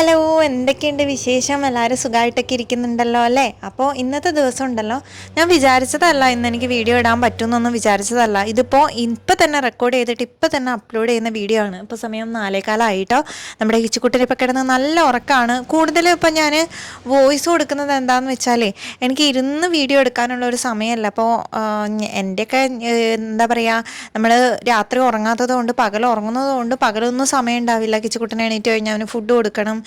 Hello, എന്തൊക്കെയുണ്ട് വിശേഷം? എല്ലാവരും സുഖമായിട്ടൊക്കെ ഇരിക്കുന്നുണ്ടല്ലോ അല്ലേ? അപ്പോൾ ഇന്നത്തെ ദിവസം ഉണ്ടല്ലോ. ഞാൻ വിചാരിച്ചതല്ല ഇന്ന് എനിക്ക് വീഡിയോ ഇടാൻ പറ്റുമെന്നൊന്നും വിചാരിച്ചതല്ല. ഇതിപ്പോൾ ഇപ്പം തന്നെ റെക്കോർഡ് ചെയ്തിട്ട് ഇപ്പം തന്നെ അപ്ലോഡ് ചെയ്യുന്ന വീഡിയോ ആണ്. ഇപ്പോൾ സമയം നാലേകാലമായിട്ടോ നമ്മുടെ കിച്ചുക്കുട്ടിന് ഇപ്പോൾ കിടന്ന് നല്ല ഉറക്കമാണ് കൂടുതലും ഇപ്പം ഞാൻ വോയിസ് കൊടുക്കുന്നത് എന്താണെന്ന് വെച്ചാലേ എനിക്ക് ഇരുന്ന് വീഡിയോ എടുക്കാനുള്ള ഒരു സമയമല്ല. അപ്പോൾ എന്റെയൊക്കെ എന്താ പറയുക നമ്മൾ രാത്രി ഉറങ്ങാത്തത് കൊണ്ട് പകൽ ഉറങ്ങുന്നത് കൊണ്ട് പകലൊന്നും സമയം ഉണ്ടാവില്ല. കിച്ചുകുട്ടനെ എണീറ്റ് കഴിഞ്ഞാൽ അവന് ഫുഡ് കൊടുക്കണം.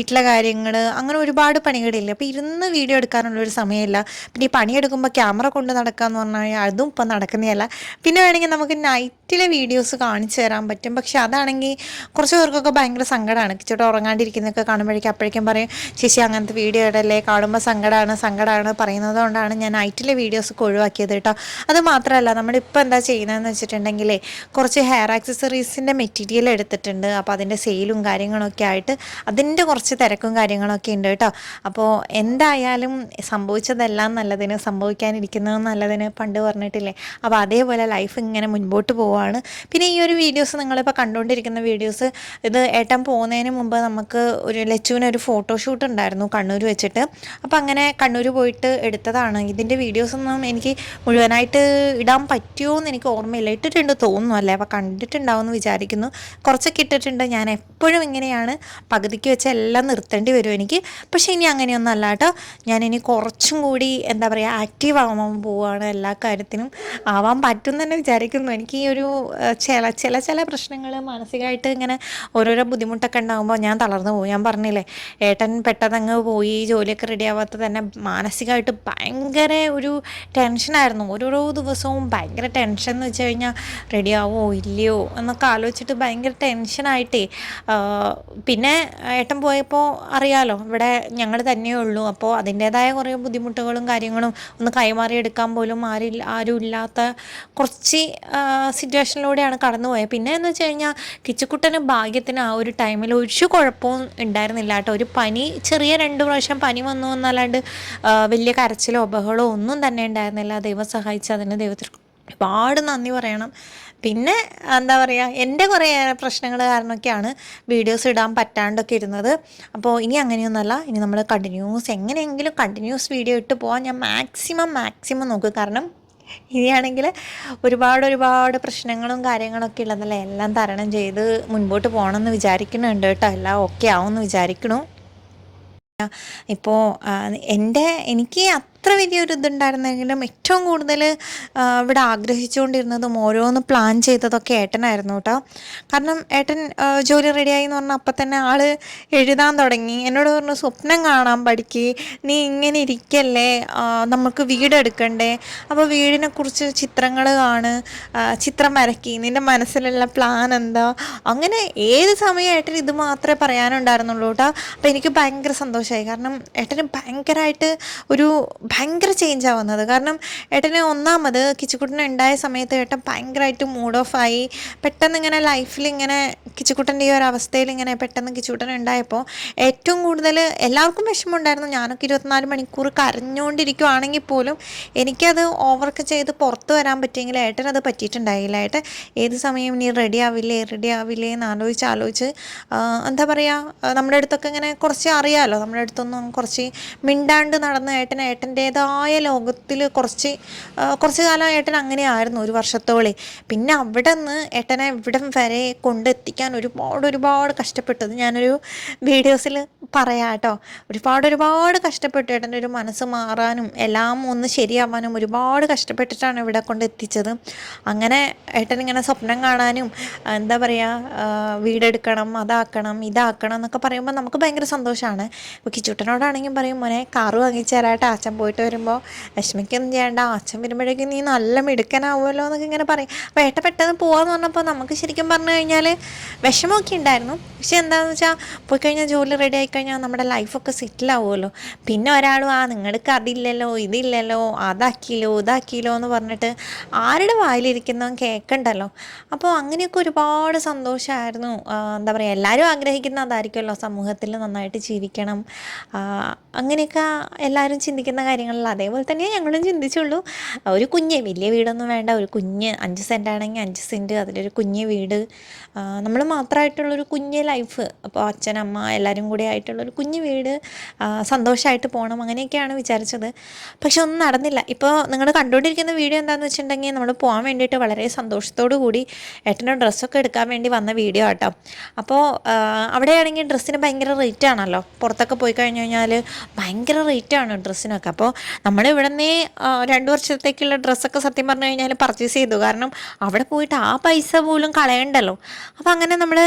വീട്ടിലെ കാര്യങ്ങൾ അങ്ങനെ ഒരുപാട് പണികളില്ല. അപ്പോൾ ഇരുന്ന് വീഡിയോ എടുക്കാനുള്ള ഒരു സമയമില്ല. പിന്നെ ഈ പണിയെടുക്കുമ്പോൾ ക്യാമറ കൊണ്ട് നടക്കാന്ന് പറഞ്ഞു കഴിഞ്ഞാൽ അതും ഇപ്പം നടക്കുന്നതല്ല. പിന്നെ വേണമെങ്കിൽ നമുക്ക് നൈറ്റിലെ വീഡിയോസ് കാണിച്ചു തരാൻ പറ്റും. പക്ഷെ അതാണെങ്കിൽ കുറച്ച് പേർക്കൊക്കെ ഭയങ്കര സങ്കടമാണ് ചേട്ടൻ ഉറങ്ങാണ്ടിരിക്കുന്നതൊക്കെ കാണുമ്പോഴേക്കും അപ്പോഴേക്കും പറയും ചേച്ചി അങ്ങനത്തെ വീഡിയോ ഇടല്ലേ? കാണുമ്പോൾ സങ്കടമാണ് സങ്കടമാണ് പറയുന്നത് കൊണ്ടാണ് ഞാൻ നൈറ്റിലെ വീഡിയോസ് ഒക്കെ ഒഴിവാക്കിയത് കേട്ടോ. അത് മാത്രമല്ല നമ്മളിപ്പോൾ എന്താ ചെയ്യുന്നതെന്ന് വെച്ചിട്ടുണ്ടെങ്കിലേ കുറച്ച് ഹെയർ ആക്സസറീസിന്റെ മെറ്റീരിയൽ എടുത്തിട്ടുണ്ട്. അപ്പോൾ അതിന്റെ സെയിലും കാര്യങ്ങളൊക്കെ ആയിട്ട് അതിന്റെ കുറച്ച് തിരക്കും കാര്യങ്ങളൊക്കെ ഉണ്ട് കേട്ടോ. അപ്പോൾ എന്തായാലും സംഭവിച്ചതെല്ലാം നല്ലതിന് സംഭവിക്കാനിരിക്കുന്നത് നല്ലതിന് പണ്ട് പറഞ്ഞിട്ടില്ലേ? അപ്പോൾ അതേപോലെ ലൈഫ് ഇങ്ങനെ മുൻപോട്ട് പോവുകയാണ് പിന്നെ ഈ ഒരു വീഡിയോസ് നിങ്ങളിപ്പോൾ കണ്ടുകൊണ്ടിരിക്കുന്ന വീഡിയോസ് ഇത് ഏട്ടൻ പോകുന്നതിന് മുമ്പ് നമുക്ക് ഒരു ലച്ചുവിന് ഒരു ഫോട്ടോഷൂട്ട് ഉണ്ടായിരുന്നു കണ്ണൂർ വെച്ചിട്ട്. അപ്പോൾ അങ്ങനെ കണ്ണൂർ പോയിട്ട് എടുത്തതാണ്. ഇതിന്റെ വീഡിയോസൊന്നും എനിക്ക് മുഴുവനായിട്ട് ഇടാൻ പറ്റുമോ എന്ന് എനിക്ക് ഓർമ്മയില്ല. ഇട്ടിട്ടുണ്ട് തോന്നുന്നു അല്ലേ? അപ്പോൾ കണ്ടിട്ടുണ്ടാവും എന്ന് വിചാരിക്കുന്നു. കുറച്ചൊക്കെ ഇട്ടിട്ടുണ്ട്. ഞാൻ എപ്പോഴും ഇങ്ങനെയാണ് പകുതിക്ക് വെച്ച് എല്ലാം നിർത്തേണ്ടി വരും എനിക്ക്. പക്ഷേ ഇനി അങ്ങനെയൊന്നും അല്ല കേട്ടോ. ഞാൻ ഇനി കുറച്ചും കൂടി എന്താ പറയുക ആക്റ്റീവ് ആവാൻ പോവുകയാണ് എല്ലാ കാര്യത്തിനും. ആവാൻ പറ്റും തന്നെ വിചാരിക്കുന്നു. എനിക്ക് ഈ ഒരു ചില ചില ചില പ്രശ്നങ്ങൾ മാനസികമായിട്ട് ഇങ്ങനെ ഓരോരോ ബുദ്ധിമുട്ടൊക്കെ ഉണ്ടാകുമ്പോൾ ഞാൻ തളർന്നു പോകും. ഞാൻ പറഞ്ഞില്ലേ ഏട്ടൻ പെട്ടെന്നങ്ങ് പോയി ജോലിയൊക്കെ റെഡി ആവാത്ത തന്നെ മാനസികമായിട്ട് ഭയങ്കര ഒരു ടെൻഷനായിരുന്നു ഓരോരോ ദിവസവും ഭയങ്കര ടെൻഷൻ എന്ന് വെച്ച് കഴിഞ്ഞാൽ റെഡി ആവോ ഇല്ലയോ എന്നൊക്കെ ആലോചിച്ചിട്ട് ഭയങ്കര ടെൻഷനായിട്ടേ പിന്നെ ഏട്ടൻ പോയപ്പോൾ അറിയാലോ ഇവിടെ ഞങ്ങൾ തന്നെയേ ഉള്ളൂ. അപ്പോൾ അതിന്റേതായ കുറേ ബുദ്ധിമുട്ടുകളും കാര്യങ്ങളും ഒന്ന് കൈമാറി എടുക്കാൻ പോലും ആരില്ല ആരും ഇല്ലാത്ത കുറച്ച് സിറ്റുവേഷനിലൂടെയാണ് കടന്നുപോയത്. പിന്നെ എന്ന് വെച്ച് കഴിഞ്ഞാൽ കിച്ചക്കുട്ടന് ഭാഗ്യത്തിന് ആ ഒരു ടൈമിൽ ഒരു കുഴപ്പവും ഉണ്ടായിരുന്നില്ല കേട്ടോ. ഒരു പനി ചെറിയ രണ്ട് പ്രാവശ്യം പനി വന്നു എന്നല്ലാണ്ട് വലിയ കരച്ചിലോ ബഹളോ ഒന്നും തന്നെ ഉണ്ടായിരുന്നില്ല. ദൈവം സഹായിച്ച് അതിന് ദൈവത്തിൽ ഒരുപാട് നന്ദി പറയണം. പിന്നെ എന്താ പറയുക എന്റെ കുറേ പ്രശ്നങ്ങൾ കാരണമൊക്കെയാണ് വീഡിയോസ് ഇടാൻ പറ്റാണ്ടൊക്കെ ഇരുന്നത്. അപ്പോൾ ഇനി അങ്ങനെയൊന്നുമല്ല ഇനി നമ്മൾ കണ്ടിന്യൂസ് എങ്ങനെയെങ്കിലും കണ്ടിന്യൂസ് വീഡിയോ ഇട്ട് പോകാൻ ഞാൻ മാക്സിമം മാക്സിമം നോക്കും. കാരണം ഇനിയാണെങ്കിൽ ഒരുപാട് ഒരുപാട് പ്രശ്നങ്ങളും കാര്യങ്ങളൊക്കെ ഉള്ളതല്ലേ? എല്ലാം തരണം ചെയ്ത് മുൻപോട്ട് പോകണമെന്ന് വിചാരിക്കുന്നുണ്ട് കേട്ടോ. എല്ലാം ഓക്കെ ആവുമെന്ന് വിചാരിക്കണു ഇപ്പോൾ എന്റെ എനിക്ക് അത്ര വലിയൊരു ഇതുണ്ടായിരുന്നെങ്കിലും ഏറ്റവും കൂടുതൽ ഇവിടെ ആഗ്രഹിച്ചുകൊണ്ടിരുന്നതും ഓരോന്ന് പ്ലാൻ ചെയ്തതൊക്കെ ഏട്ടനായിരുന്നു കേട്ടോ കാരണം ഏട്ടൻ ജോലി റെഡിയായി എന്ന് പറഞ്ഞാൽ അപ്പം തന്നെ ആൾ എഴുതാൻ തുടങ്ങി. എന്നോട് പറഞ്ഞു സ്വപ്നം കാണാൻ പഠിക്ക്. നീ ഇങ്ങനെ ഇരിക്കല്ലേ? നമുക്ക് വീടെടുക്കണ്ടേ അപ്പോൾ വീടിനെക്കുറിച്ച് ചിത്രങ്ങൾ കാണ്. ചിത്രം വരക്കി. നിന്റെ മനസ്സിലുള്ള പ്ലാൻ എന്താ? അങ്ങനെ ഏത് സമയം ഏട്ടൻ ഇത് മാത്രമേ പറയാനുണ്ടായിരുന്നുള്ളൂ കേട്ടോ അപ്പോൾ എനിക്ക് ഭയങ്കര സന്തോഷമായി കാരണം ഏട്ടന് ഭയങ്കരമായിട്ട് ഒരു ഭയങ്കര ചേഞ്ചാണ് വന്നത്. കാരണം ഏട്ടന് ഒന്നാമത് കിച്ചുക്കുട്ടന് ഉണ്ടായ സമയത്ത് ഏട്ടൻ ഭയങ്കരമായിട്ട് മൂഡ് ഓഫ് ആയി. പെട്ടെന്ന് ഇങ്ങനെ ലൈഫിൽ ഇങ്ങനെ കിച്ചുക്കുട്ടന്റെ ഈ ഒരു അവസ്ഥയിൽ ഇങ്ങനെ പെട്ടെന്ന് കിച്ചുക്കുട്ടൻ ഉണ്ടായപ്പോൾ ഏറ്റവും കൂടുതൽ എല്ലാവർക്കും വിഷമമുണ്ടായിരുന്നു. ഞാനൊക്കെ ഇരുപത്തിനാല് മണിക്കൂർ കരഞ്ഞുകൊണ്ടിരിക്കുവാണെങ്കിൽ പോലും എനിക്കത് ഓവർക്ക് ചെയ്ത് പുറത്ത് വരാൻ പറ്റിയെങ്കിൽ അത് പറ്റിയിട്ടുണ്ടായില്ല. ഏട്ടൻ ഏത് സമയം ഇനി റെഡി ആവില്ലേ റെഡി ആവില്ലേ എന്ന് ആലോചിച്ച് ആലോചിച്ച് എന്താ പറയുക നമ്മുടെ അടുത്തൊക്കെ ഇങ്ങനെ കുറച്ച് അറിയാമല്ലോ നമ്മുടെ അടുത്തൊന്നും കുറച്ച് മിണ്ടാണ്ട് നടന്ന ഏട്ടൻ ഏട്ടന്റേതായ ലോകത്തിൽ കുറച്ച് കുറച്ച് കാലം ഏട്ടൻ അങ്ങനെയായിരുന്നു ഒരു വർഷത്തോളെ. പിന്നെ അവിടെ നിന്ന് ഏട്ടനെ ഇവിടം വരെ കൊണ്ടെത്തിക്കാൻ ഒരുപാട് ഒരുപാട് കഷ്ടപ്പെട്ടത് ഞാനൊരു വീഡിയോസിൽ പറയാം കേട്ടോ ഒരുപാട് ഒരുപാട് കഷ്ടപ്പെട്ടു ഏട്ടന്റെ ഒരു മനസ്സ് മാറാനും എല്ലാം ഒന്ന് ശരിയാവാനും ഒരുപാട് കഷ്ടപ്പെട്ടിട്ടാണ് ഇവിടെ കൊണ്ട് എത്തിച്ചത്. അങ്ങനെ ഏട്ടൻ ഇങ്ങനെ സ്വപ്നം കാണാനും എന്താ പറയുക വീടെടുക്കണം അതാക്കണം ഇതാക്കണം എന്നൊക്കെ പറയുമ്പോൾ നമുക്ക് ഭയങ്കര സന്തോഷമാണ്. ഇപ്പോൾ കിച്ചുട്ടനോടാണെങ്കിൽ പറയും മോനെ കാറ് വാങ്ങിച്ചു തരാട്ടെ. അച്ഛൻ പോയിട്ട് വരുമ്പോൾ വിഷമിക്കൊന്നും ചെയ്യേണ്ട. അച്ഛൻ വരുമ്പോഴേക്കും നീ നല്ല മിടുക്കനാവുമല്ലോ എന്നൊക്കെ ഇങ്ങനെ പറയും. അപ്പോൾ ഏട്ട പെട്ടെന്ന് പോവാന്ന് പറഞ്ഞപ്പോൾ നമുക്ക് ശരിക്കും പറഞ്ഞു കഴിഞ്ഞാൽ വിഷമമൊക്കെ ഉണ്ടായിരുന്നു. പക്ഷെ എന്താണെന്ന് വെച്ചാൽ പോയി കഴിഞ്ഞാൽ ജോലി റെഡി ആയി കഴിഞ്ഞാൽ നമ്മുടെ ലൈഫൊക്കെ സെറ്റിൽ ആവുമല്ലോ. പിന്നെ ഒരാളും ആ നിങ്ങൾക്ക് അതില്ലല്ലോ ഇതില്ലല്ലോ അതാക്കിയില്ലോ ഇതാക്കിയില്ലോ എന്ന് പറഞ്ഞിട്ട് ആരുടെ വായിലിരിക്കുന്നവൻ കേൾക്കണ്ടല്ലോ. അപ്പോൾ അങ്ങനെയൊക്കെ ഒരുപാട് സന്തോഷമായിരുന്നു എന്താ പറയുക എല്ലാവരും ആഗ്രഹിക്കുന്ന അതായിരിക്കുമല്ലോ സമൂഹത്തിൽ നന്നായിട്ട് ജീവിക്കണം. അങ്ങനെയൊക്കെ എല്ലാവരും ചിന്തിക്കുന്ന കാര്യങ്ങളിൽ അതേപോലെ തന്നെ ഞങ്ങളും ചിന്തിച്ചുള്ളൂ. ഒരു കുഞ്ഞ് വലിയ വീടൊന്നും വേണ്ട. ഒരു കുഞ്ഞ് അഞ്ച് സെന്റ് ആണെങ്കിൽ അഞ്ച് സെന്റ് അതിലൊരു കുഞ്ഞ് വീട്. നമ്മൾ മാത്രമായിട്ടുള്ളൊരു കുഞ്ഞ് ലൈഫ് അപ്പോൾ അച്ഛൻ അമ്മ എല്ലാവരും കൂടി ആയിട്ടുള്ളൊരു കുഞ്ഞു വീട് സന്തോഷമായിട്ട് പോകണം അങ്ങനെയൊക്കെയാണ് വിചാരിച്ചത്. പക്ഷെ ഒന്നും നടന്നില്ല. ഇപ്പോൾ നിങ്ങൾ കണ്ടുകൊണ്ടിരിക്കുന്ന വീഡിയോ എന്താണെന്ന് വെച്ചിട്ടുണ്ടെങ്കിൽ നമ്മൾ പോകാൻ വേണ്ടിയിട്ട് വളരെ സന്തോഷത്തോടു കൂടി ഏട്ടന്റെ ഡ്രസ്സൊക്കെ എടുക്കാൻ വേണ്ടി വന്ന വീഡിയോ ആട്ടോ. അപ്പോൾ അവിടെയാണെങ്കിൽ ഡ്രസ്സിന് ഭയങ്കര റേറ്റ് ആണല്ലോ? പുറത്തൊക്കെ പോയി കഴിഞ്ഞു കഴിഞ്ഞാൽ ഭയങ്കര റേറ്റ് ആണ് ഡ്രസ്സിനൊക്കെ. അപ്പോൾ നമ്മൾ ഇവിടെ നിന്ന് രണ്ട് വർഷത്തേക്കുള്ള ഡ്രസ്സൊക്കെ സത്യം പറഞ്ഞു കഴിഞ്ഞാൽ പർച്ചേസ് ചെയ്തു. കാരണം അവിടെ പോയിട്ട് ആ പൈസ പോലും കളയണ്ടല്ലോ. അപ്പോൾ അങ്ങനെ നമ്മൾ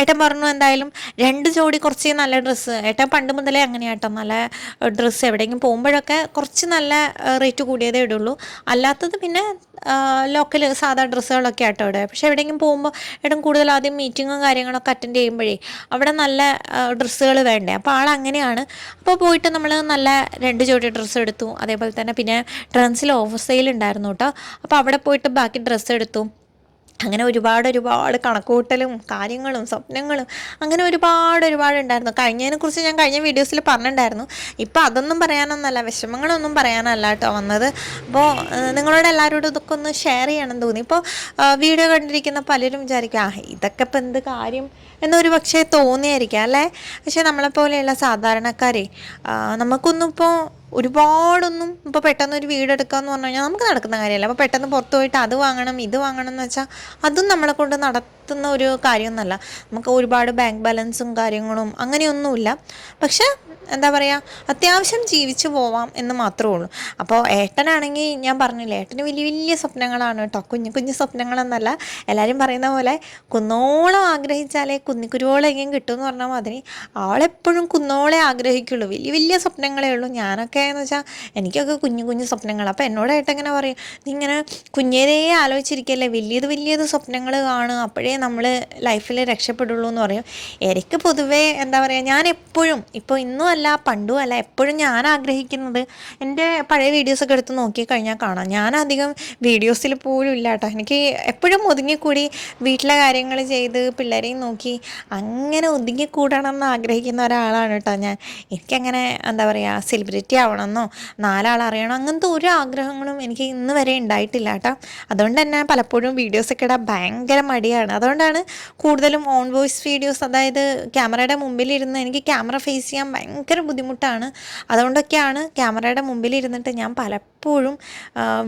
ഏട്ടൻ പറഞ്ഞു എന്തായാലും രണ്ട് ജോഡി കുറച്ച് നല്ല ഡ്രസ്സ് ഏട്ടൻ പണ്ട് മുതലേ അങ്ങനെയാട്ടോ. നല്ല ഡ്രസ്സ് എവിടെയെങ്കിലും പോകുമ്പോഴൊക്കെ കുറച്ച് നല്ല റേറ്റ് കൂടിയതേ ഇടുള്ളൂ. അല്ലാത്തത് പിന്നെ ലോക്കൽ സാധാ ഡ്രസ്സുകളൊക്കെ ആട്ടോ ഇവിടെ പക്ഷെ എവിടെയെങ്കിലും പോകുമ്പോൾ ഏട്ടൻ കൂടുതൽ ആദ്യം മീറ്റിങ്ങും കാര്യങ്ങളൊക്കെ അറ്റൻഡ് ചെയ്യുമ്പോഴേ അവിടെ നല്ല ഡ്രസ്സുകൾ വേണ്ടേ. അപ്പോൾ ആൾ അങ്ങനെയാണ്. അപ്പോൾ പോയിട്ട് നമ്മൾ നല്ല രണ്ട് ജോഡി ഡ്രസ്സ് എടുത്തു. അതേപോലെ തന്നെ പിന്നെ ട്രെൻസിൽ ഓഫർ സെയിൽ ഉണ്ടായിരുന്നു കേട്ടോ അപ്പോൾ അവിടെ പോയിട്ട് ബാക്കി ഡ്രസ്സ് എടുത്തു. അങ്ങനെ ഒരുപാട് ഒരുപാട് കണക്കുകൂട്ടലും കാര്യങ്ങളും സ്വപ്നങ്ങളും അങ്ങനെ ഒരുപാട് ഒരുപാട് ഉണ്ടായിരുന്നു. കഴിഞ്ഞതിനെക്കുറിച്ച് ഞാൻ കഴിഞ്ഞ വീഡിയോസിൽ പറഞ്ഞിട്ടുണ്ടായിരുന്നു. ഇപ്പോൾ അതൊന്നും പറയാനൊന്നല്ല വിഷമങ്ങളൊന്നും പറയാനല്ല കേട്ടോ വന്നത്. അപ്പോൾ നിങ്ങളോട് എല്ലാവരോടും ഇതൊക്കെ ഒന്ന് ഷെയർ ചെയ്യണം തോന്നി. ഇപ്പോൾ വീഡിയോ കണ്ടിരിക്കുന്ന പലരും വിചാരിക്കും ആ ഇതൊക്കെ ഇപ്പം എന്ത് കാര്യം? എന്നൊരു പക്ഷേ തോന്നിയായിരിക്കാം അല്ലേ? പക്ഷേ നമ്മളെപ്പോലെയുള്ള സാധാരണക്കാരെ നമുക്കൊന്നും ഇപ്പോൾ ഒരുപാടൊന്നും ഇപ്പോൾ പെട്ടെന്ന് ഒരു വീട് എന്ന് പറഞ്ഞു കഴിഞ്ഞാൽ നമുക്ക് നടക്കുന്ന കാര്യമല്ല. അപ്പോൾ പെട്ടെന്ന് പുറത്ത് പോയിട്ട് അത് വാങ്ങണം ഇത് വാങ്ങണം എന്ന് വെച്ചാൽ അതും നമ്മളെ കൊണ്ട് നടത്തുന്ന ഒരു കാര്യമൊന്നുമല്ല. നമുക്ക് ഒരുപാട് ബാങ്ക് ബാലൻസും കാര്യങ്ങളും അങ്ങനെയൊന്നുമില്ല. പക്ഷെ എന്താ പറയുക അത്യാവശ്യം ജീവിച്ചു പോവാം എന്ന് മാത്രമേ ഉള്ളൂ. അപ്പോൾ ഏട്ടനാണെങ്കിൽ ഞാൻ പറഞ്ഞില്ലേ ഏട്ടന് വലിയ വലിയ സ്വപ്നങ്ങളാണ് കേട്ടോ കുഞ്ഞു കുഞ്ഞു സ്വപ്നങ്ങളെന്നല്ല എല്ലാവരും പറയുന്ന പോലെ കുന്നോളം ആഗ്രഹിച്ചാലേ കുന്നിക്കുരുവോളം എങ്കിലും കിട്ടുമെന്ന് പറഞ്ഞാൽ മാതിരി ആളെപ്പോഴും കുന്നോളെ ആഗ്രഹിക്കുള്ളൂ. വലിയ വലിയ സ്വപ്നങ്ങളേ ഉള്ളൂ. ഞാനൊക്കെ എന്ന് വെച്ചാൽ എനിക്കൊക്കെ കുഞ്ഞു കുഞ്ഞു സ്വപ്നങ്ങൾ അപ്പോൾ എന്നോട് ഏട്ടൻ ഇങ്ങനെ പറയും നീ ഇങ്ങനെ കുഞ്ഞേരേ ആലോചിച്ചിരിക്കല്ലേ വലിയത് വലിയത് സ്വപ്നങ്ങൾ കാണുക അപ്പോഴേ നമ്മൾ ലൈഫിൽ രക്ഷപ്പെടുള്ളൂ എന്ന് പറയും. എനിക്ക് പൊതുവേ എന്താ പറയുക ഞാൻ എപ്പോഴും ഇപ്പോൾ ഇന്നും അല്ല പണ്ടും അല്ല എപ്പോഴും ഞാൻ ആഗ്രഹിക്കുന്നത് എന്റെ പഴയ വീഡിയോസൊക്കെ എടുത്ത് നോക്കിക്കഴിഞ്ഞാൽ കാണാം. ഞാൻ അധികം വീഡിയോസിൽ പോലും ഇല്ല കേട്ടോ എനിക്ക് എപ്പോഴും ഒതുങ്ങിക്കൂടി വീട്ടിലെ കാര്യങ്ങൾ ചെയ്ത് പിള്ളേരെയും നോക്കി അങ്ങനെ ഒതുങ്ങിക്കൂടണം എന്ന് ആഗ്രഹിക്കുന്ന ഒരാളാണ് കേട്ടോ ഞാൻ. എനിക്കങ്ങനെ എന്താ പറയുക സെലിബ്രിറ്റി ആവണമെന്നോ നാലാളറിയണം അങ്ങനത്തെ ഒരു ആഗ്രഹങ്ങളും എനിക്ക് ഇന്ന് വരെ ഉണ്ടായിട്ടില്ല കേട്ടോ അതുകൊണ്ട് തന്നെ പലപ്പോഴും വീഡിയോസൊക്കെ ഇടാൻ ഭയങ്കര മടിയാണ്. അതുകൊണ്ടാണ് കൂടുതലും ഓൺ വോയിസ് വീഡിയോസ് അതായത് ക്യാമറയുടെ മുമ്പിലിരുന്ന് എനിക്ക് ക്യാമറ ഫേസ് ചെയ്യാൻ ഭയങ്കര ബുദ്ധിമുട്ടാണ്. അതുകൊണ്ടൊക്കെയാണ് ക്യാമറയുടെ മുമ്പിൽ ഇരുന്നിട്ട് ഞാൻ പലപ്പോഴും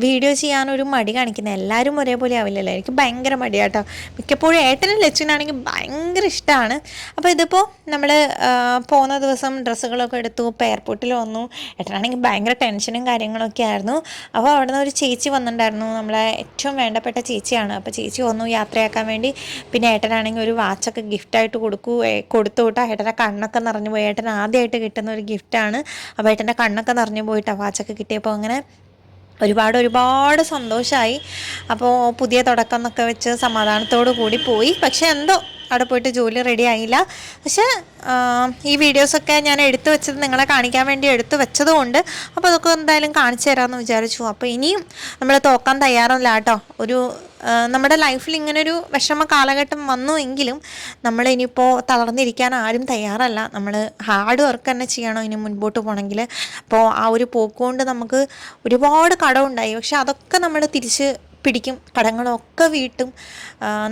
വീഡിയോ ചെയ്യാനൊരു മടി കാണിക്കുന്നത്. എല്ലാവരും ഒരേപോലെ ആവില്ലല്ലോ. എനിക്ക് ഭയങ്കര മടിയാട്ടോ. മിക്കപ്പോഴും ഏട്ടനും ലച്ചുവിനാണെങ്കിൽ ഭയങ്കര ഇഷ്ടമാണ് അപ്പോൾ ഇതിപ്പോൾ നമ്മൾ പോകുന്ന ദിവസം ഡ്രസ്സുകളൊക്കെ എടുത്തു ഇപ്പോൾ എയർപോർട്ടിൽ വന്നു. ഏട്ടനാണെങ്കിൽ ഭയങ്കര ടെൻഷനും കാര്യങ്ങളൊക്കെ ആയിരുന്നു. അപ്പോൾ അവിടെ നിന്ന് ഒരു ചേച്ചി വന്നിട്ടുണ്ടായിരുന്നു. നമ്മളെ ഏറ്റവും വേണ്ടപ്പെട്ട ചേച്ചിയാണ്. അപ്പോൾ ചേച്ചി വന്നു യാത്രയാക്കാൻ വേണ്ടി. പിന്നെ ഏട്ടനാണെങ്കിൽ ഒരു വാച്ചൊക്കെ ഗിഫ്റ്റായിട്ട് കൊടുക്കൂ കൊടുത്തു വിട്ടാൽ ഏട്ടന്റെ കണ്ണൊക്കെ നിറഞ്ഞു പോയി. ഏട്ടൻ ആദ്യമായിട്ട് കിട്ടുന്ന ഒരു ഗിഫ്റ്റാണ്. അപ്പോൾ ഏട്ടന്റെ കണ്ണൊക്കെ നിറഞ്ഞു പോയിട്ട് വാച്ചൊക്കെ കിട്ടിയപ്പോൾ അങ്ങനെ ഒരുപാട് ഒരുപാട് സന്തോഷമായി അപ്പോൾ പുതിയ തുടക്കം എന്നൊക്കെ വെച്ച് സമാധാനത്തോടു കൂടി പോയി. പക്ഷേ എന്തോ അവിടെ പോയിട്ട് ജോലി റെഡി ആയില്ല. പക്ഷേ ഈ വീഡിയോസൊക്കെ ഞാൻ എടുത്തു വെച്ചത് നിങ്ങളെ കാണിക്കാൻ വേണ്ടി എടുത്തു വെച്ചതുകൊണ്ട് അപ്പോൾ അതൊക്കെ എന്തായാലും കാണിച്ചു തരാമെന്ന് വിചാരിച്ചു. അപ്പോൾ ഇനിയും നമ്മൾ തോക്കാൻ തയ്യാറല്ല കേട്ടോ. ഒരു നമ്മുടെ ലൈഫിൽ ഇങ്ങനൊരു വിഷമ കാലഘട്ടം വന്നു എങ്കിലും നമ്മൾ ഇനിയിപ്പോൾ തളർന്നിരിക്കാൻ ആരും തയ്യാറല്ല. നമ്മൾ ഹാർഡ് വർക്ക് തന്നെ ചെയ്യണം ഇനി മുൻപോട്ട് പോകണമെങ്കിൽ അപ്പോൾ ആ ഒരു പോക്കുകൊണ്ട് നമുക്ക് ഒരുപാട് കടമുണ്ടായി പക്ഷെ അതൊക്കെ നമ്മൾ തിരിച്ച് പിടിക്കും. കടങ്ങളൊക്കെ വീട്ടും.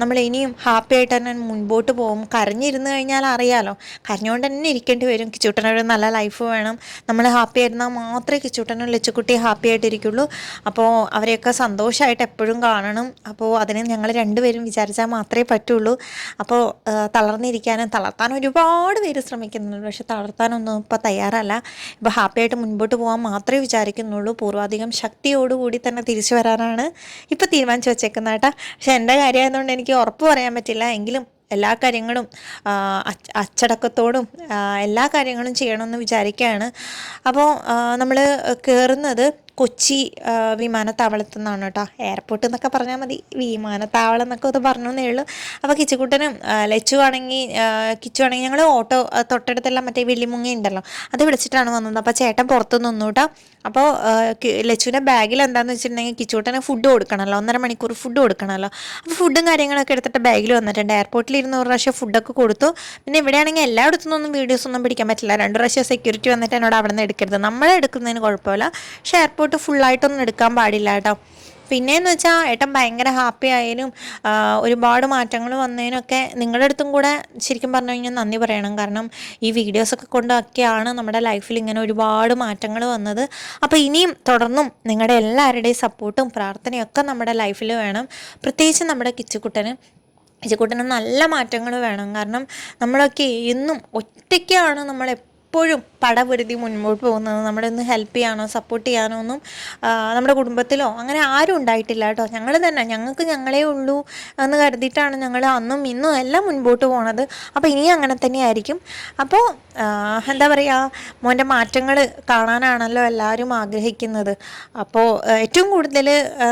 നമ്മൾ ഇനിയും ഹാപ്പി ആയിട്ട് തന്നെ മുൻപോട്ട് പോകും. കരഞ്ഞിരുന്ന് കഴിഞ്ഞാൽ അറിയാലോ. കരഞ്ഞുകൊണ്ട് തന്നെ ഇരിക്കേണ്ടി വരും. കിച്ചൂട്ടനൊരു നല്ല ലൈഫ് വേണം. നമ്മൾ ഹാപ്പി ആയിരുന്നാൽ മാത്രമേ കിച്ചൂട്ടനും ലച്ചുക്കുട്ടി ഹാപ്പി ആയിട്ടിരിക്കുള്ളൂ. അപ്പോൾ അവരെയൊക്കെ സന്തോഷമായിട്ട് എപ്പോഴും കാണണം. അപ്പോൾ അതിന് ഞങ്ങൾ രണ്ടുപേരും വിചാരിച്ചാൽ മാത്രമേ പറ്റുള്ളൂ. അപ്പോൾ തളർന്നിരിക്കാനും തളർത്താൻ ഒരുപാട് പേര് ശ്രമിക്കുന്നുണ്ട്. പക്ഷെ തളർത്താനൊന്നും ഇപ്പോൾ തയ്യാറല്ല. ഇപ്പോൾ ഹാപ്പി ആയിട്ട് മുൻപോട്ട് പോകാൻ മാത്രമേ വിചാരിക്കുന്നുള്ളൂ. പൂർവാധികം ശക്തിയോടുകൂടി തന്നെ തിരിച്ചു വരാനാണ് ഇപ്പോൾ തീരുമാനിച്ചു വെച്ചേക്കുന്ന കേട്ടോ. പക്ഷെ എന്റെ കാര്യമായതുകൊണ്ട് എനിക്ക് ഉറപ്പ് പറയാൻ പറ്റില്ല. എങ്കിലും എല്ലാ കാര്യങ്ങളും അച്ചടക്കത്തോടും എല്ലാ കാര്യങ്ങളും ചെയ്യണമെന്ന് വിചാരിക്കുകയാണ്. അപ്പോൾ നമ്മൾ കയറുന്നത് കൊച്ചി വിമാനത്താവളത്തു നിന്നാണ് കേട്ടോ. എയർപോർട്ട് എന്നൊക്കെ പറഞ്ഞാൽ മതി. വിമാനത്താവളം എന്നൊക്കെ ഒന്ന് പറഞ്ഞേ ഉള്ളൂ. അപ്പോൾ കിച്ചുകൂട്ടനും ലച്ചു ആണെങ്കിൽ കിച്ചു ആണെങ്കിൽ ഞങ്ങൾ ഓട്ടോ തൊട്ടടുത്തെല്ലാം മറ്റേ വെള്ളിമുങ്ങി ഉണ്ടല്ലോ അത് വിളിച്ചിട്ടാണ് വന്നത്. അപ്പോൾ ചേട്ടൻ പുറത്ത് നിന്നു കേട്ടോ. അപ്പോൾ ലച്ചുവിന്റെ ബാഗിൽ എന്താണെന്ന് വെച്ചിട്ടുണ്ടെങ്കിൽ കിച്ചുകൂട്ടന് ഫുഡ് കൊടുക്കണമല്ലോ. ഒന്നര മണിക്കൂർ ഫുഡ് കൊടുക്കണമല്ലോ. അപ്പോൾ ഫുഡും കാര്യങ്ങളൊക്കെ എടുത്തിട്ട് ബാഗിൽ വന്നിട്ടുണ്ട്. എയർപോർട്ടിൽ ഇരുന്ന് ഒരു പ്രാവശ്യം ഫുഡൊക്കെ കൊടുത്തു. പിന്നെ ഇവിടെയാണെങ്കിൽ എല്ലായിടത്തു ഒന്നും വീഡിയോസ് ഒന്നും പിടിക്കാൻ പറ്റില്ല. രണ്ട് പ്രാവശ്യം സെക്യൂരിറ്റി വന്നിട്ട് എന്നോട് അവിടെ നിന്ന് എടുക്കരുത്. നമ്മൾ എടുക്കുന്നതിന് കുഴപ്പമില്ല. പക്ഷേ എയർപോർട്ട് ഫുള്ളായിട്ടൊന്നും എടുക്കാൻ പാടില്ല കേട്ടോ. പിന്നെയെന്ന് വെച്ചാൽ ഏട്ടൻ ഭയങ്കര ഹാപ്പി ആയാലും ഒരുപാട് മാറ്റങ്ങൾ വന്നതിനൊക്കെ നിങ്ങളുടെ അടുത്തും കൂടെ ശരിക്കും പറഞ്ഞു കഴിഞ്ഞാൽ നന്ദി പറയണം. കാരണം ഈ വീഡിയോസൊക്കെ കൊണ്ടൊക്കെയാണ് നമ്മുടെ ലൈഫിൽ ഇങ്ങനെ ഒരുപാട് മാറ്റങ്ങൾ വന്നത്. അപ്പോൾ ഇനിയും തുടർന്നും നിങ്ങളുടെ എല്ലാവരുടെയും സപ്പോർട്ടും പ്രാർത്ഥനയൊക്കെ നമ്മുടെ ലൈഫിൽ വേണം. പ്രത്യേകിച്ച് നമ്മുടെ കിച്ചുക്കുട്ടന്. കിച്ചുക്കുട്ടന് നല്ല മാറ്റങ്ങൾ വേണം. കാരണം നമ്മളൊക്കെ എന്നും ഒറ്റയ്ക്കാണ് നമ്മൾ എപ്പോഴും പടപൊരുതി മുൻപോട്ട് പോകുന്നത് നമ്മളെ ഒന്ന് ഹെൽപ്പ് ചെയ്യാനോ സപ്പോർട്ട് ചെയ്യാനോ ഒന്നും നമ്മുടെ കുടുംബത്തിലോ അങ്ങനെ ആരും ഉണ്ടായിട്ടില്ല കേട്ടോ. ഞങ്ങൾ തന്നെ ഞങ്ങൾക്ക് ഞങ്ങളേ ഉള്ളൂ എന്ന് കരുതിയിട്ടാണ് ഞങ്ങൾ അന്നും ഇന്നും എല്ലാം മുൻപോട്ട് പോണത്. അപ്പോൾ ഇനിയും അങ്ങനെ തന്നെ ആയിരിക്കും. അപ്പോൾ എന്താ പറയുക മോന്റെ മാറ്റങ്ങൾ കാണാനാണല്ലോ എല്ലാവരും ആഗ്രഹിക്കുന്നത്. അപ്പോൾ ഏറ്റവും കൂടുതൽ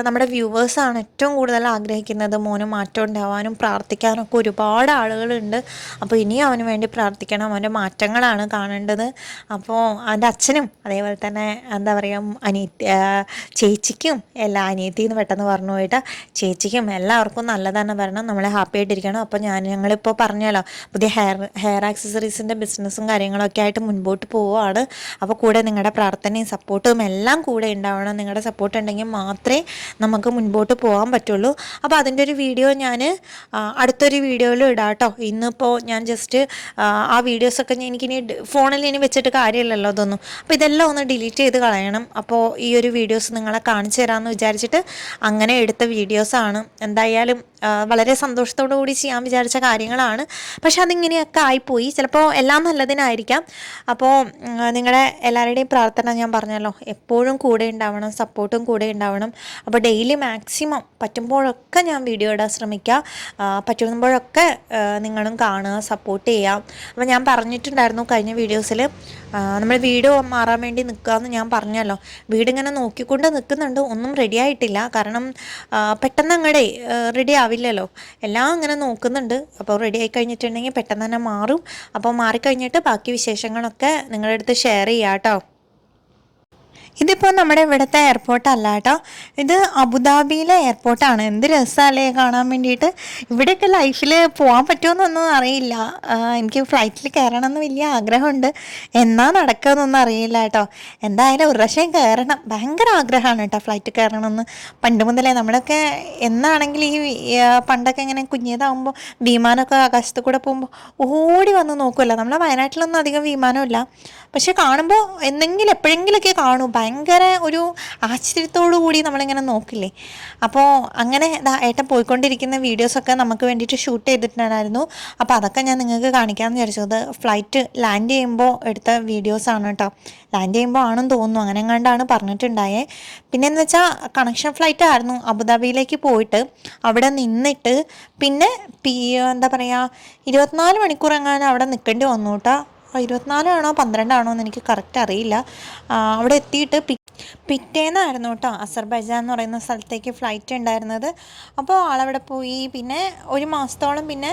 നമ്മുടെ വ്യൂവേഴ്സാണ് ഏറ്റവും കൂടുതൽ ആഗ്രഹിക്കുന്നത് മോന് മാറ്റം ഉണ്ടാവാനും പ്രാർത്ഥിക്കാനൊക്കെ ഒരുപാട് ആളുകളുണ്ട്. അപ്പോൾ ഇനിയും അവന് വേണ്ടി പ്രാർത്ഥിക്കണം. അവന്റെ മാറ്റങ്ങളാണ് കാണേണ്ടത്. അപ്പോൾ അവന്റെ അച്ഛനും അതേപോലെ തന്നെ എന്താ പറയുക അനിയത്തി ചേച്ചിക്കും എല്ലാ അനിയത്തി എന്ന് പെട്ടെന്ന് പറഞ്ഞു പോയിട്ട് ചേച്ചിക്കും എല്ലാവർക്കും നല്ലതാണ് വരണം നമ്മളെ ഹാപ്പി ആയിട്ടിരിക്കണം. അപ്പോൾ ഞാൻ ഞങ്ങളിപ്പോൾ പറഞ്ഞല്ലോ പുതിയ ഹെയർ ഹെയർ ആക്സസറീസിന്റെ ബിസിനസ്സും കാര്യങ്ങളൊക്കെ ആയിട്ട് മുൻപോട്ട് പോവുകയാണ് അപ്പോൾ കൂടെ നിങ്ങളുടെ പ്രാർത്ഥനയും സപ്പോർട്ടും എല്ലാം കൂടെ ഉണ്ടാവണം. നിങ്ങളുടെ സപ്പോർട്ട് ഉണ്ടെങ്കിൽ മാത്രമേ നമുക്ക് മുൻപോട്ട് പോകാൻ പറ്റുള്ളൂ. അപ്പോൾ അതിന്റെ ഒരു വീഡിയോ ഞാൻ അടുത്തൊരു വീഡിയോയിൽ ഇടാം കേട്ടോ ഇന്നിപ്പോൾ ഞാൻ ജസ്റ്റ് ആ വീഡിയോസൊക്കെ എനിക്കിനി ഡ- ഫോണിൽ ഇനി വെച്ചിട്ട് കാര്യമില്ലല്ലോ അതൊന്നും. അപ്പോൾ ഇതെല്ലാം ഒന്ന് ഡിലീറ്റ് ചെയ്ത് കളയണം. അപ്പോൾ ഈ ഒരു വീഡിയോസ് നിങ്ങളെ കാണിച്ചു തരാമെന്ന് വിചാരിച്ചിട്ട് അങ്ങനെ എടുത്ത വീഡിയോസാണ്. എന്തായാലും വളരെ സന്തോഷത്തോടു കൂടി ചെയ്യാൻ വിചാരിച്ച കാര്യങ്ങളാണ്. പക്ഷെ അതിങ്ങനെയൊക്കെ ആയിപ്പോയി. ചിലപ്പോൾ എല്ലാം നല്ലതിനായിരിക്കാം. അപ്പോൾ നിങ്ങളുടെ എല്ലാവരുടെയും പ്രാർത്ഥന ഞാൻ പറഞ്ഞല്ലോ. എപ്പോഴും കൂടെ ഉണ്ടാവണം സപ്പോർട്ടും കൂടെ ഉണ്ടാവണം. അപ്പോൾ ഡെയിലി മാക്സിമം പറ്റുമ്പോഴൊക്കെ ഞാൻ വീഡിയോ ഇടാൻ ശ്രമിക്കുക. പറ്റുമ്പോഴൊക്കെ നിങ്ങളും കാണുക സപ്പോർട്ട് ചെയ്യാം അപ്പോൾ ഞാൻ പറഞ്ഞിട്ടുണ്ടായിരുന്നു കഴിഞ്ഞ വീഡിയോസിൽ നമ്മൾ വീട് മാറാൻ വേണ്ടി നിൽക്കുക എന്ന് ഞാൻ പറഞ്ഞല്ലോ. വീടിങ്ങനെ നോക്കിക്കൊണ്ട് നിൽക്കുന്നുണ്ട്. ഒന്നും റെഡി ആയിട്ടില്ല. കാരണം പെട്ടെന്ന് അങ്ങടെ റെഡി ആവില്ലല്ലോ എല്ലാം അങ്ങനെ നോക്കുന്നുണ്ട്. അപ്പോൾ റെഡി ആയി കഴിഞ്ഞിട്ടുണ്ടെങ്കിൽ പെട്ടെന്ന് തന്നെ മാറും. അപ്പോൾ മാറിക്കഴിഞ്ഞിട്ട് ബാക്കി വിശേഷങ്ങളൊക്കെ നിങ്ങളുടെ അടുത്ത് ഷെയർ ചെയ്യാം കേട്ടോ ഇതിപ്പോൾ നമ്മുടെ ഇവിടുത്തെ എയർപോർട്ട് അല്ല കേട്ടോ. ഇത് അബുദാബിയിലെ എയർപോർട്ടാണ് എന്ത് രസമല്ലേ കാണാൻ വേണ്ടിയിട്ട്. ഇവിടെയൊക്കെ ലൈഫിൽ പോകാൻ പറ്റുമെന്നൊന്നും അറിയില്ല. എനിക്ക് ഫ്ലൈറ്റിൽ കയറണം എന്ന് വലിയ ആഗ്രഹമുണ്ട്. എന്നാ നടക്കുമെന്നൊന്നും അറിയില്ല കേട്ടോ. എന്തായാലും ഒരു പ്രാവശ്യം കയറണം ഭയങ്കര ആഗ്രഹമാണ് കേട്ടോ ഫ്ലൈറ്റ് കയറണമെന്ന് പണ്ട് മുതലേ നമ്മളൊക്കെ എന്നാണെങ്കിൽ ഈ പണ്ടൊക്കെ ഇങ്ങനെ കുഞ്ഞിയതാകുമ്പോൾ വിമാനമൊക്കെ ആകാശത്ത് കൂടെ പോകുമ്പോൾ ഓടി വന്ന് നോക്കുമല്ലോ നമ്മളെ വയനാട്ടിലൊന്നും അധികം വിമാനമില്ല. പക്ഷെ കാണുമ്പോൾ എന്തെങ്കിലും എപ്പോഴെങ്കിലുമൊക്കെ കാണൂ. ഭയങ്കര ഒരു ആശ്ചര്യത്തോടു കൂടി നമ്മളിങ്ങനെ നോക്കില്ലേ? അപ്പോൾ അങ്ങനെ ഏട്ടൻ പോയിക്കൊണ്ടിരിക്കുന്ന വീഡിയോസൊക്കെ നമുക്ക് വേണ്ടിയിട്ട് ഷൂട്ട് ചെയ്തിട്ടുണ്ടായിരുന്നു. അപ്പോൾ അതൊക്കെ ഞാൻ നിങ്ങൾക്ക് കാണിക്കാമെന്ന് വിചാരിച്ചു. അത് ഫ്ലൈറ്റ് ലാൻഡ് ചെയ്യുമ്പോൾ എടുത്ത വീഡിയോസാണ് കേട്ടോ. ലാൻഡ് ചെയ്യുമ്പോൾ ആണെന്ന് തോന്നുന്നു. അങ്ങനെ എങ്ങാണ്ടാണ് പറഞ്ഞിട്ടുണ്ടായേ. പിന്നെ എന്ന് വെച്ചാൽ കണക്ഷൻ ഫ്ലൈറ്റ് ആയിരുന്നു അബുദാബിയിലേക്ക് പോയിട്ട് അവിടെ നിന്നിട്ട് പിന്നെ പി എന്താ പറയുക ഇരുപത്തിനാല് മണിക്കൂർ എങ്ങാനും അവിടെ നിൽക്കേണ്ടി വന്നു കേട്ടോ. ആ, ഇരുപത്തിനാലാണോ പന്ത്രണ്ടാണോ എന്ന് എനിക്ക് കറക്റ്റ് അറിയില്ല. അവിടെ എത്തിയിട്ട് പിറ്റേന്നായിരുന്നു കേട്ടോ അസർബൈജാൻ എന്ന് പറയുന്ന സ്ഥലത്തേക്ക് ഫ്ലൈറ്റ് ഉണ്ടായിരുന്നത്. അപ്പോൾ ആളവിടെ പോയി. പിന്നെ ഒരു മാസത്തോളം പിന്നെ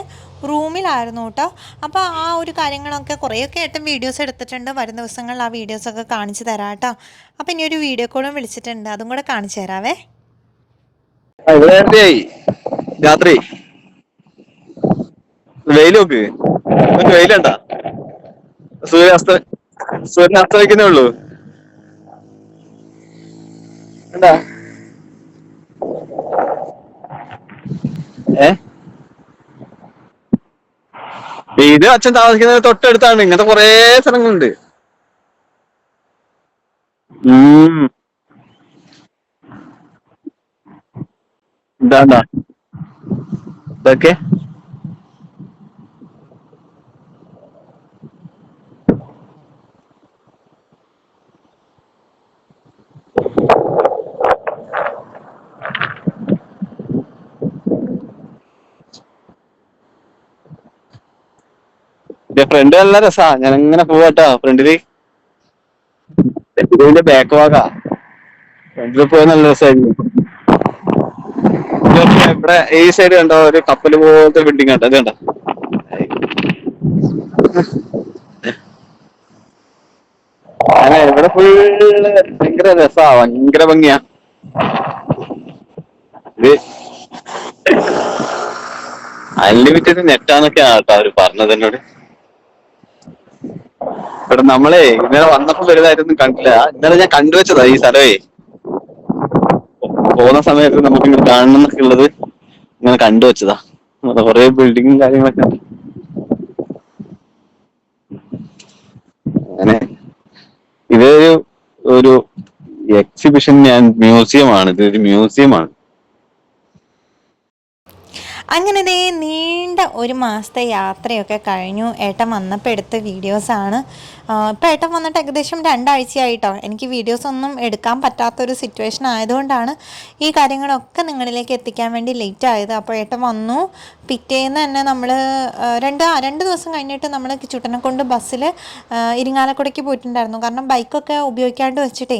റൂമിലായിരുന്നു കേട്ടോ. അപ്പോൾ ആ ഒരു കാര്യങ്ങളൊക്കെ കുറേയൊക്കെ ആയിട്ടും വീഡിയോസ് എടുത്തിട്ടുണ്ട്. വരും ദിവസങ്ങളിൽ ആ വീഡിയോസൊക്കെ കാണിച്ചു തരാം കേട്ടോ. അപ്പോൾ ഇനി ഒരു വീഡിയോ കോളും വിളിച്ചിട്ടുണ്ട്. അതും കൂടെ കാണിച്ചു തരാവേ. രാത്രി. വെയിൽ നോക്ക്. നിനക്ക് അസ്ത സൂര്യൻ അസ്തമിക്കുന്നേ ഉള്ളൂ. എന്താ? ഏ? ഇത് അച്ഛൻ താമസിക്കുന്നത് തൊട്ടടുത്താണ്. ഇങ്ങനത്തെ കൊറേ സ്ഥലങ്ങളുണ്ട്. എന്താ ഇതൊക്കെ? ഫ്രണ്ട് നല്ല രസാ. ഞാൻ ഇങ്ങനെ പോവാട്ടോ ഫ്രണ്ടിൽ ബാക്ക് വാക്കാ ഫ്രണ്ടിൽ പോയി നല്ല രസമായിരുന്നു ഇവിടെ ഈ സൈഡ് കണ്ടോ? ഒരു കപ്പൽ പോലത്തെ ബിൽഡിംഗ് കണ്ടോ? അത് കണ്ടോ? അങ്ങനെ ഇവിടെ ഫുള്ള് ഭയങ്കര രസാ. ഭയങ്കര ഭംഗിയാ. അൺലിമിറ്റഡ് നെറ്റാന്നൊക്കെയാണ് കേട്ടോ അവർ പറഞ്ഞത് എന്നോട്. ഇവിടെ നമ്മളെ ഇന്നലെ വന്നപ്പോ വലുതായിട്ടൊന്നും കണ്ടില്ല. ഇന്നലെ ഞാൻ കണ്ടുവച്ചതാ ഈ സ്ഥലമേ. പോകുന്ന സമയത്ത് നമുക്ക് ഇങ്ങനെ കാണണം എന്നൊക്കെ ഉള്ളത് ഇങ്ങനെ കണ്ടുവച്ചതാ കുറെ ബിൽഡിങ്ങും കാര്യങ്ങളൊക്കെ. അങ്ങനെ. ഇതൊരു ഒരു എക്സിബിഷൻ ഞാൻ മ്യൂസിയമാണ് ഇതൊരു മ്യൂസിയം ആണ്. അങ്ങനെ ദേ നീണ്ട ഒരു മാസത്തെ യാത്രയൊക്കെ കഴിഞ്ഞു. ഏട്ടൻ വന്നപ്പോൾ എടുത്ത വീഡിയോസാണ് ഇപ്പോൾ ഏട്ടൻ വന്നിട്ട് ഏകദേശം രണ്ടാഴ്ചയായിട്ടോ. എനിക്ക് വീഡിയോസ് ഒന്നും എടുക്കാൻ പറ്റാത്തൊരു സിറ്റുവേഷൻ ആയതുകൊണ്ടാണ് ഈ കാര്യങ്ങളൊക്കെ നിങ്ങളിലേക്ക് എത്തിക്കാൻ വേണ്ടി ലേറ്റ് ആയത്. അപ്പോൾ ഏട്ടൻ വന്നു. പിറ്റേന്ന് തന്നെ നമ്മൾ രണ്ട് രണ്ട് ദിവസം കഴിഞ്ഞിട്ട് നമ്മൾ ചുട്ടനെ കൊണ്ട് ബസ്സിൽ ഇരിങ്ങാലക്കുടയ്ക്ക് പോയിട്ടുണ്ടായിരുന്നു. കാരണം ബൈക്കൊക്കെ ഉപയോഗിക്കാണ്ട് വെച്ചിട്ടേ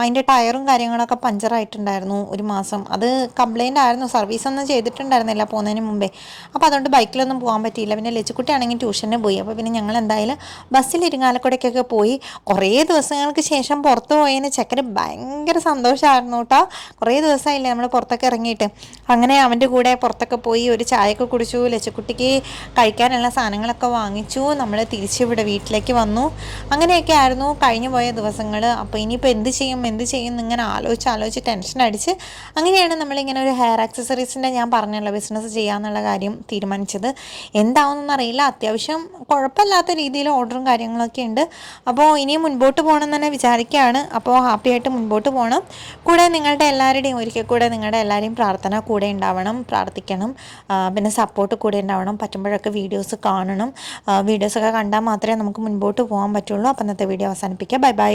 അതിന്റെ ടയറും കാര്യങ്ങളൊക്കെ പഞ്ചറായിട്ടുണ്ടായിരുന്നു ഒരു മാസം. അത് കംപ്ലൈന്റ് ആയിരുന്നു. സർവീസ് ഒന്നും ചെയ്തിട്ടുണ്ടായിരുന്നില്ല പോകുന്നതിന് മുമ്പേ. അപ്പോൾ അതുകൊണ്ട് ബൈക്കിലൊന്നും പോകാൻ പറ്റിയില്ല. പിന്നെ ലച്ചുക്കുട്ടി ആണെങ്കിൽ ട്യൂഷന് പോയി. അപ്പോൾ പിന്നെ ഞങ്ങൾ എന്തായാലും ബസ്സിൽ ഇരിങ്ങാലക്കുടയ്ക്കൊക്കെ പോയി. കുറേ ദിവസങ്ങൾക്ക് ശേഷം പുറത്ത് പോയതിന് ചെക്കന് ഭയങ്കര സന്തോഷമായിരുന്നു കേട്ടോ കുറേ ദിവസമായില്ലേ നമ്മൾ പുറത്തൊക്കെ ഇറങ്ങിയിട്ട്. അങ്ങനെ അവന്റെ കൂടെ പുറത്തൊക്കെ പോയി ഒരു ചായയൊക്കെ കുടിച്ചു ലച്ചക്കുട്ടിക്ക് കഴിക്കാനുള്ള സാധനങ്ങളൊക്കെ വാങ്ങിച്ചു. നമ്മൾ തിരിച്ച് ഇവിടെ വീട്ടിലേക്ക് വന്നു. അങ്ങനെയൊക്കെ ആയിരുന്നു കഴിഞ്ഞു പോയ ദിവസങ്ങൾ അപ്പോൾ ഇനിയിപ്പോൾ എന്ത് ചെയ്യും എന്ത് ചെയ്യും എന്നിങ്ങനെ ആലോചിച്ച് ആലോചിച്ച് ടെൻഷൻ അടിച്ച് അങ്ങനെയാണ് നമ്മളിങ്ങനെ ഒരു ഹെയർ ആക്സസറീസിന്റെ ഞാൻ പറഞ്ഞുള്ള ബിസിനസ് ചെയ്യാമെന്നുള്ള കാര്യം തീരുമാനിച്ചത്. എന്താവുമെന്നൊന്നും അറിയില്ല. അത്യാവശ്യം കുഴപ്പമില്ലാത്ത രീതിയിൽ ഓർഡറും കാര്യങ്ങളൊക്കെ ഉണ്ട്. അപ്പോൾ ഇനിയും മുൻപോട്ട് പോകണം തന്നെ വിചാരിക്കുകയാണ്. അപ്പോൾ ഹാപ്പി ആയിട്ട് മുൻപോട്ട് പോകണം കൂടെ നിങ്ങളുടെ എല്ലാവരുടെയും ഒരിക്കൽ കൂടെ നിങ്ങളുടെ എല്ലാവരെയും പ്രാർത്ഥന കൂടെ ഉണ്ടാവണം പ്രാർത്ഥിക്കണം. പിന്നെ സപ്പോർട്ട് കൂടെ ഉണ്ടാവണം. പറ്റുമ്പോഴൊക്കെ വീഡിയോസ് കാണണം. വീഡിയോസൊക്കെ കണ്ടാൽ മാത്രമേ നമുക്ക് മുൻപോട്ട് പോകാൻ പറ്റുള്ളൂ. അപ്പം ഇന്നത്തെ വീഡിയോ അവസാനിപ്പിക്കാം. Bye bye